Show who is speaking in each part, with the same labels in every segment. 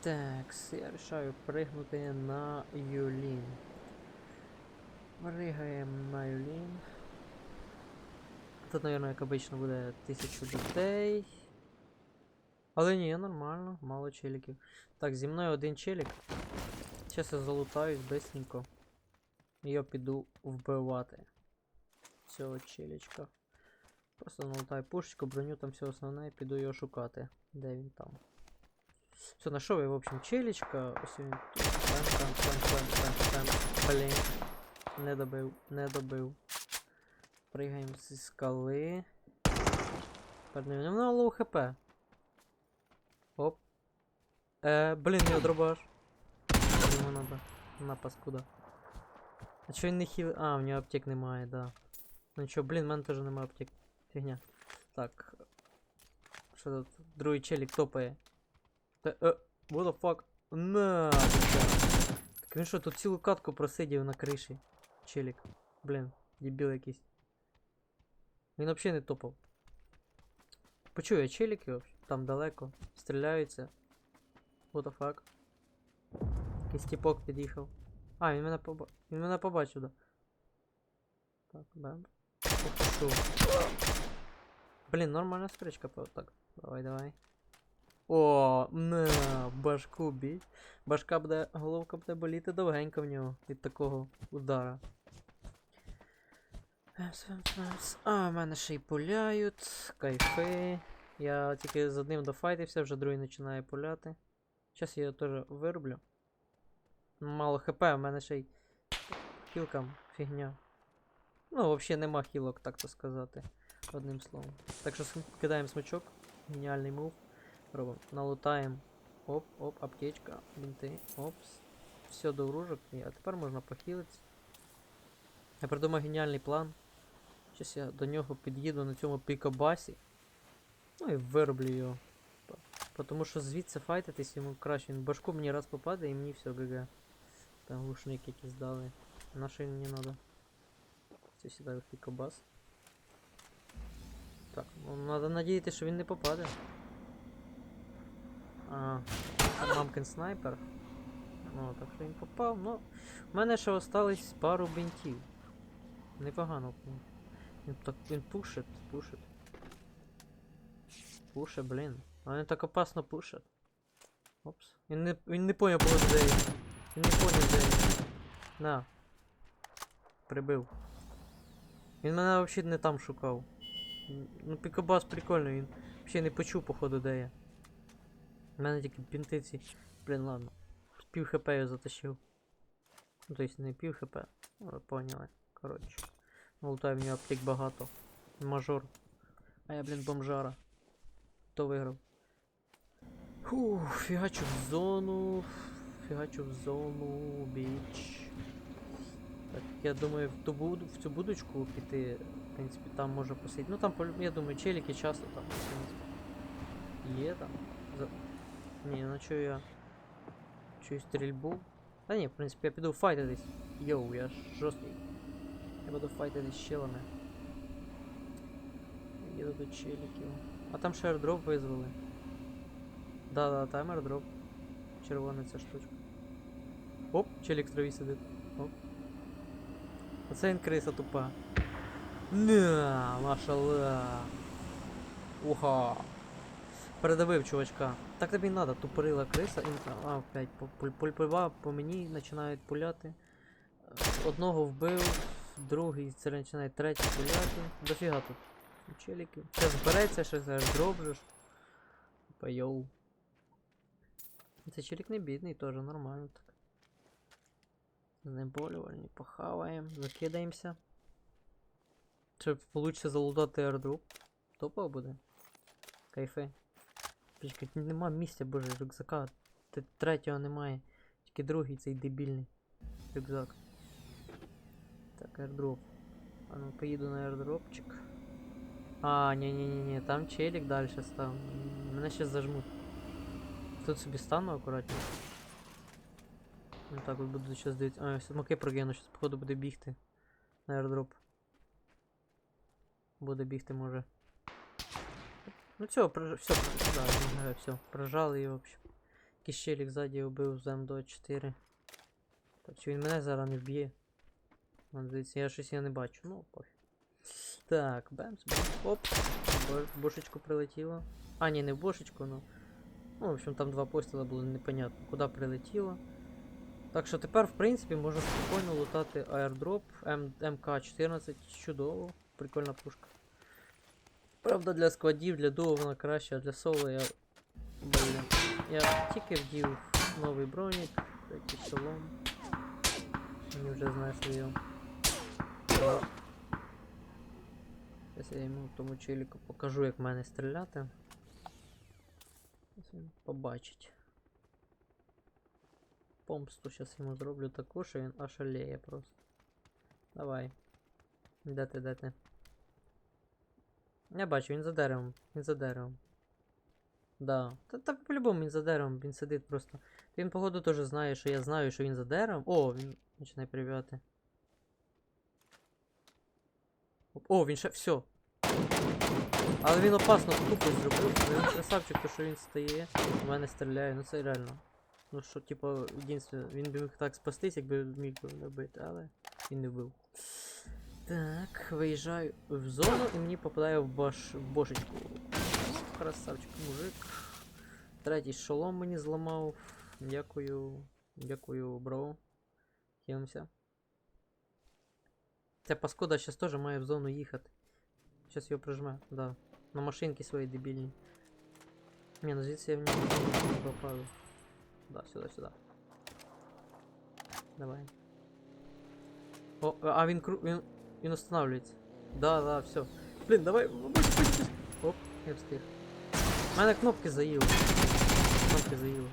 Speaker 1: Так, я рішаю пригнути на Юлін. Пригаємо на Юлін. Тут, мабуть, як обично, буде тисячу людей. Але ні, нормально, мало челіків. Так, зі мною один челік. Зараз я залутаюсь бистренько. І я піду вбивати цього челічка. Просто налутаю пушечку, броню там все основне, піду його шукати. Де він там? Все, нашов я, в общем, там. Блін. Не добив, не добив. Пригаємо зі скали. Передаю, у мене лоу хп. Оп. Е, блін, його дробаш. Йому надо. На паскуда. А чого він не хіл... А, в нього аптек немає, да. Ну чо, блін, в мене теж немає аптек. Фігня. Так. Що тут? Другий челік топає. Та, е, what the fuck? На! Так він що, тут цілу катку просидів на криші. Челік. Блін, дебіл якийсь. Він взагалі не топав. Почує челіки вообще, там далеко. Стріляються. What the fuck? Якийсь тіпок під'їхав. А, він мене поба... Він мене побачив, да. Так. Пишу. Блін, нормальна стрічка, пев- так. Давай, давай. О, на, башку бій. Башка буде, головка буде боліти довгенько в нього від такого удара. А, в мене ще й пуляють. Кайфи. Я тільки з одним дофайтився, вже другий починає пуляти. Зараз я його теж вироблю. Мало хп, в мене ще й хілкам фігня. Ну, взагалі нема хілок, так то сказати. Одним словом. Так що кидаємо смачок. Геніальний мув. Робимо. Налутаємо. Оп, оп, аптечка, бінти, опс. Все до уружок. А тепер можна похилитися. Я придумав геніальний план. Щас я до нього під'їду на цьому пікабасі. Ну і вироблю його. П- по- Тому що звідси файтитись йому краще. Він башку мені раз попаде і мені все ГГ. Там глушник якийсь дали. На що він мені надо? Це сідаю в пікабас. Так, ну надо надіятися, що він не попаде. Мамкин снайпер. Ну, так що він попав. Ну, в мене ще остались пару бинтів. Непогано. Він так він пушить, пушить. Пуше, блін. А так опасно пушить. Опс. Він не, він не поняв, кого де він. Він не поняв, де він. На. Прибив. Він мене взагалі не там шукав. Ну, пікабас прикольний, він взагалі не почув, походу, де я. У мене тільки бінтиці. Блін, ладно. Пів хп я затащив. Ну, тобто не пів хп. Ви поняли. Коротше. Лутай в нього аптек багато. Мажор. А я, блін, бомжара. Хто виграв? Фух, фігачу в зону. Фігачу в зону, біч. Так, я думаю, в, ту буду, в цю будочку піти. В принципі, там може посидіти. Ну там, я думаю, челіки часто там, в принципі. Є там. Ні, ну чую я. Чую стрільбу. Та ні, в принципі, я піду файтитись. Йоу, я ж жорсткий. Я буду файтитись з челами. Їду до челіків. А там ще airdrop визвали. Да, да, там airdrop. Червона ця штучка. Оп, челік в траві сидить. Оп. Оце він тупа. На, машалла. Уха. Передавив чувачка. Так тобі надо, тупорила криса і. А, опять пульпива по мені починають пуляти. Е, Одного вбив, другий це починає третій пуляти. Дофіга тут. Челіків. Ще збереться, зараз дробжиш. Типа йоу. Це челік не бідний, теж нормально так. Знеболювальні, похаваємо, закидаємося. Щоб получиться залутати airdrop. Топав буде. Кайфи. Почекай, нема місця, боже, рюкзака. Третього немає. Тільки другий цей дебільний рюкзак. Так, airdrop. А ну поїду на airdropчик. А, ні-ні-ні, там челік далі став. Мене ще зажмуть. Тут собі стану акуратно. Ну так от буду зараз дивитися. А, все маки прогину, зараз походу буде бігти на airdrop. Буде бігти може. Ну цього, прож... все, да, все, прожали і в общем. якийсь челік ззаді убив з М24. Так, чи він мене зараз не вб'є? Дивіться, я щось я не бачу. Ну, пофіг. Так, бемс, бемс. Оп. Бошечку прилетіло. А, ні, не в бошечку, ну. Ну, в общем, там два постріла було непонятно, куди прилетіло. Так що тепер, в принципі, можна спокійно лутати аердроп МК-14. Чудово, прикольна пушка. Правда, для складів, для дуо вона краще, а для соло я. Блін. Я тільки вдів новий бронік, якийсь шолом. Мені вже знайшли його. Зараз я йому тому челіку покажу, як в мене стріляти. Ось він побачить. Помсту зараз йому зроблю таку, що він ошалеє просто. Давай. Де ти, де ти? Я бачу, він за деревом. Він за деревом. Да. Та, та по-любому він за деревом, він сидить просто. Він, походу, теж знає, що я знаю, що він за деревом. О, він починає прив'яти. О, він ще. Все. Але він опасно тупость зробив. Він красавчик, то що він стає, в мене стріляє, ну це реально. Ну що, типу, єдине, він би міг так спастись, якби міг би вбити, але він не вбив. Так, виїжджаю в зону і мені попадає в, баш... в бошечку. Красавчик мужик. Третій шолом мені зламав. Дякую. Дякую, бро. Хилимся. Ця паскода зараз теж має в зону їхати. Зараз його прижме, да. На машинки свої дебільні. Ні, ну звідси я в нього не. Да, сюди, сюди. Давай. О, а він кру... він, він останавливается. Да, да, все. Блін, давай. Оп, я встиг. У мене кнопки заїли. Кнопки заїли.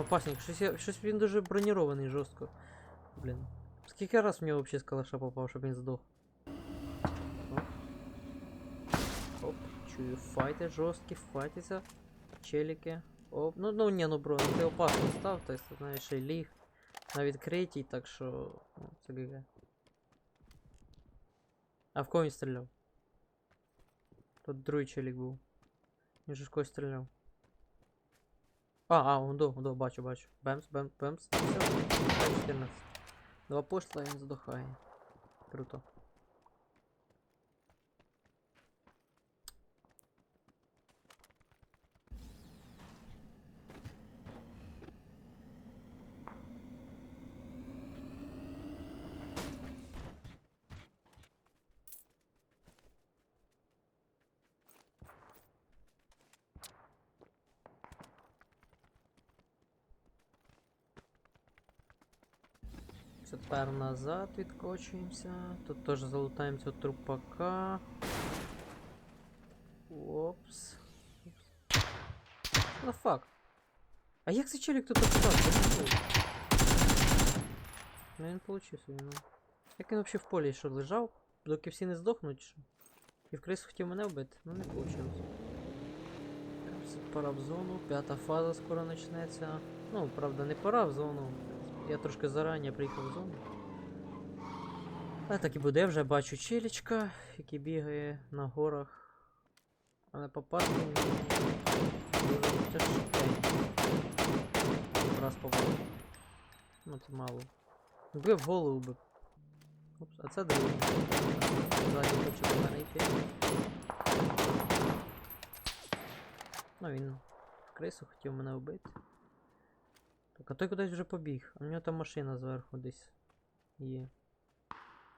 Speaker 1: Опасненько, щось, я, щось він дуже бронірований жорстко. Блін. Раз в нього взагалі з калаша попав, щоб він здох? Оп. Оп, чую файти жорсткі, файтяться. Челіки. Оп, ну ну ні, ну бро, ти опасно став, то есть, знаєш, ще й ліг на відкритій, так що. Ну, це ГГ. А в кого він стріляв? Тут другий челік був. Він же в когось стріляв. А, а, он до, до, бачу, бачу. Бемс, бемс, бемс. Все, 14. Два посла він здохає. Круто. Тепер назад відкочуємося. Тут теж залутаємо цього трупака. Опс. Ну фак. А як цей челік тут обстав? Ну він получив собі, ну. Як він взагалі в полі що лежав, доки всі не здохнуть, що? І в крис хотів мене вбити, ну не вийшло. Пора в зону, п'ята фаза скоро почнеться. Ну, правда, не пора в зону. Я трошки зарані приїхав в зону. А так і буде, вже бачу челічка, який бігає на горах. Але попасти дуже тяжкенько. Раз попав. Ну це мало. Якби в голову би. Упс, а це другий. Ззаді хоче до мене йти. Ну він крису хотів мене вбити. А той кудись вже побіг. А в нього там машина зверху десь є.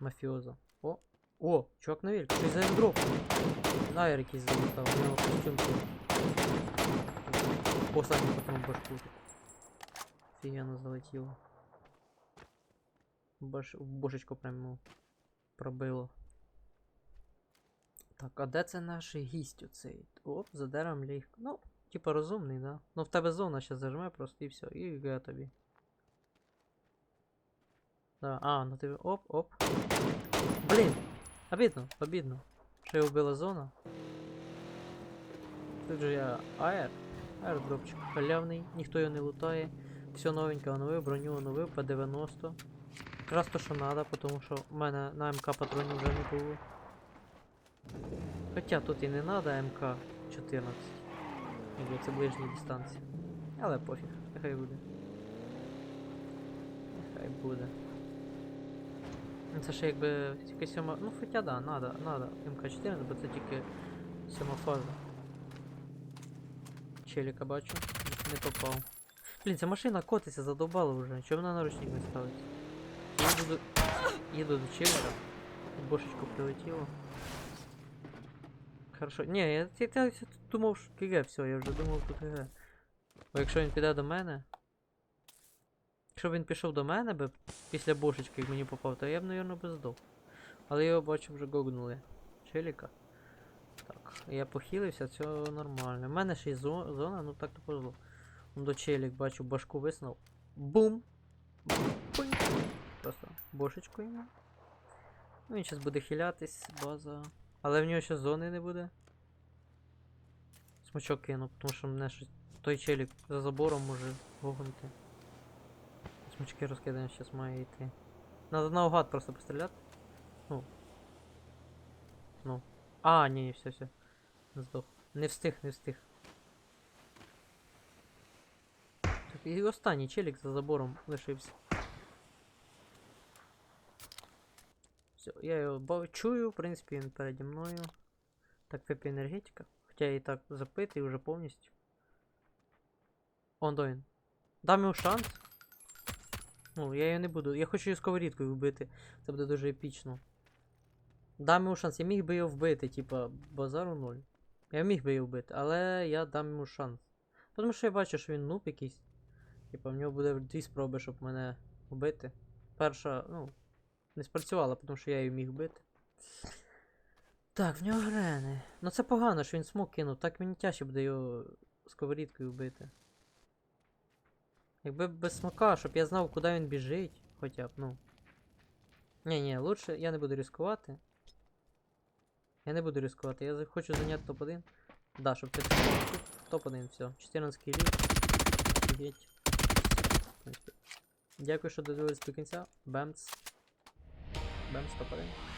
Speaker 1: Мафіоза. О! О! Чувак на вільку. Щось за дроп. Найр якийсь залутав, у нього костюм. Останній потім башку. Офігенно залетіло. Баш... Бошечку прямо пробило. Так, а де це наш гість оцей? Оп, за деревом ліг. Ну, типа розумний, да? Ну в тебе зона ще зажме просто і все. І ге тобі. Да, а, ну тебе. Оп, оп. Блін! Обідно, обідно. Що його вбила зона. Тут же я аер. Аердропчик халявний, ніхто його не лутає. Все новеньке оновив, броню оновив по 90. Якраз то, що треба, тому що в мене на МК патронів вже не було. Хоча тут і не треба МК 14. Якби це ближні дистанції. Але пофіг, нехай буде. Нехай буде. Ну, Це ще якби тільки сьома. Ну хоча да, надо, надо. МК-14, бо це тільки сьома фаза. Челіка бачу, не попав. Блін, ця машина котиться, задовбала вже. Чого вона на ручник не ставиться? Їду до. Їду до челіка. Бошечку прилетіло. Хорошо. Ні, я, я, думав, що КГ, все, я вже думав тут КГ. Бо якщо він піде до мене. Якщо б він пішов до мене би після бошечки, як мені попав, то я б, мабуть, би здох. Але його бачу вже гогнули. Челіка. Так, я похилився, це нормально. У мене ще й зо- зона, ну так то повезло. До челік бачу, башку виснув. Бум! Пунь. Просто бошечку йому. Ну він зараз буде хилятись, база. Але в нього ще зони не буде. Смачок кину, тому що мене щось. Той челік за забором може гогнути. Смачки розкидаємо, зараз має йти. Надо наугад просто постріляти. Ну. Ну. А, ні, все, все. Здох. Не встиг, не встиг. Так, і останній челік за забором лишився. Все, я його чую, в принципі, він переді мною. Так, ПП енергетика. Хоча я і так запитий вже повністю. Он до він. Дам йому шанс. Ну, я її не буду. Я хочу її сковорідкою вбити. Це буде дуже епічно. Дам йому шанс. Я міг би його вбити, типа, базару ноль. Я міг би його вбити, але я дам йому шанс. Тому що я бачу, що він нуб якийсь. Типа, в нього буде дві спроби, щоб мене вбити. Перша, ну, не спрацювала, тому що я її міг вбити. Так, в нього грени. Ну це погано, що він смок кинув. Так мені тяжче буде його сковорідкою вбити. Якби без смока, щоб я знав, куди він біжить, хоча б, ну. Ні, ні, лучше я не буду ризикувати. Я не буду ризикувати, я хочу зайняти топ-1. Да, щоб це топ-1, все. 14 кілів. Дякую, що додивились до кінця. Бемц. Бемц топ-1.